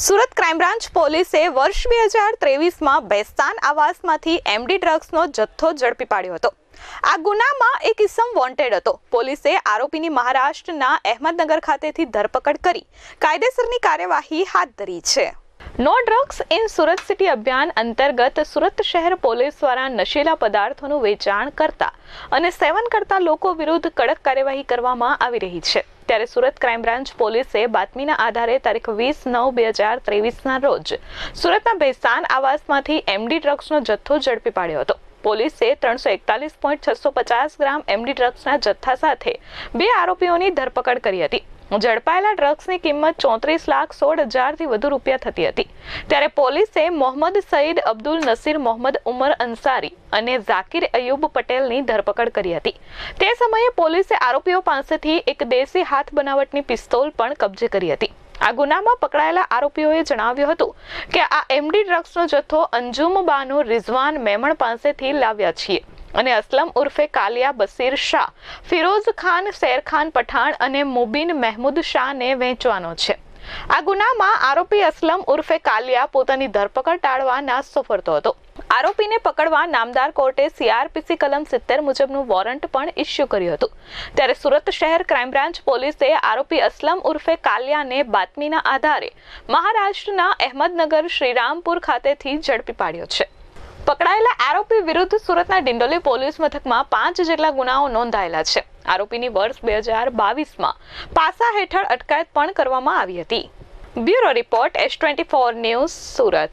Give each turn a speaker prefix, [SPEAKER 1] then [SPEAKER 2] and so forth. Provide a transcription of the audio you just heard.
[SPEAKER 1] Surat crime branch પોલીસે વર્ષ બે હજાર ત્રેવીસમાં બેસ્તાન આવાસમાંથી એમડી ડ્રગ્સનો જથ્થો ઝડપી પાડ્યો હતો. આ ગુનામાં એક ઇસમ વોન્ટેડ હતો. પોલીસે આરોપીની મહારાષ્ટ્રના અહેમદનગર ખાતેથી ધરપકડ કરી કાયદેસરની કાર્યવાહી હાથ ધરી છે. No drugs in Surat city અભિયાન અંતર્ગત સુરત શહેર પોલીસ દ્વારા નશીલા પદાર્થોનું વેચાણ કરતા અને સેવન કરતા લોકો વિરુદ્ધ કડક કાર્યવાહી કરવામાં આવી રહી છે. ત્યારે સુરત ક્રાઇમ બ્રાન્ચ પોલીસે બાતમીના આધારે તારીખ વીસ નવ બે હજાર ત્રેવીસના રોજ સુરતના ભેસાન આવાસમાંથી એમડી ડ્રગ્સનો જથ્થો ઝડપી પાડ્યો હતો. પોલીસે ત્રણસો એકતાલીસ પોઈન્ટ છસો પચાસ ગ્રામ એમડી ડ્રગ્સના જથ્થા સાથે બે આરોપીઓની ધરપકડ કરી હતી. ઝડપાયેલા ડ્રગ્સની કિંમત ચોત્રીસ લાખ સોળ હજારથી વધુ રૂપિયા થતી હતી. ત્યારે પોલીસે મોહમ્મદ સઈદ અબ્દુલ નસીર મોહમ્મદ ઉમર અંસારી અને ઝાકિર અયુબ પટેલની ધરપકડ કરી હતી. તે સમયે પોલીસે આરોપીઓ પાસેથી એક દેશી હાથ બનાવટની પિસ્તોલ પણ કબજે કરી હતી. આ ગુનામાં પકડાયેલા આરોપીઓએ જણાવ્યું હતું કે આ એમડી ડ્રગ્સનો જથ્થો અંજુમ બાનો રિઝવાન મેમણ પાસેથી લાવ્યા છીએ. અને અસલમ ઉર્ફે કાલિયા બસીર શાહ, ફિરોઝ ખાન શેરખાન પઠાણ અને મુબીન મહેમૂદ શાહને વેચવાનો છે. આ ગુનામાં આરોપી અસલમ ઉર્ફે કાલિયા પોતાની ધરપકડ ટાળવા નાસ્તો ફરતો હતો. આરોપીને પકડવા નામદાર કોર્ટે સીઆરપીસી કલમ સિત્તેર મુજબનું વોરંટ પણ ઇસ્યુ કર્યું હતું. ત્યારે સુરત શહેર ક્રાઇમ બ્રાન્ચ પોલીસે આરોપી અસલમ ઉર્ફે કાલિયાને બાતમીના આધારે મહારાષ્ટ્રના અહેમદનગર શ્રીરામપુર ખાતેથી ઝડપી પાડ્યો છે. પકડાયેલા આરોપી વિરુદ્ધ સુરતના ડિંડોલી પોલીસ મથકમાં પાંચ જેટલા ગુનાઓ નોંધાયેલા છે. આરોપીની વર્ષ બે હજાર બાવીસમાં પાસા હેઠળ અટકાયત પણ કરવામાં આવી હતી. Bureau report S twenty four news Surat.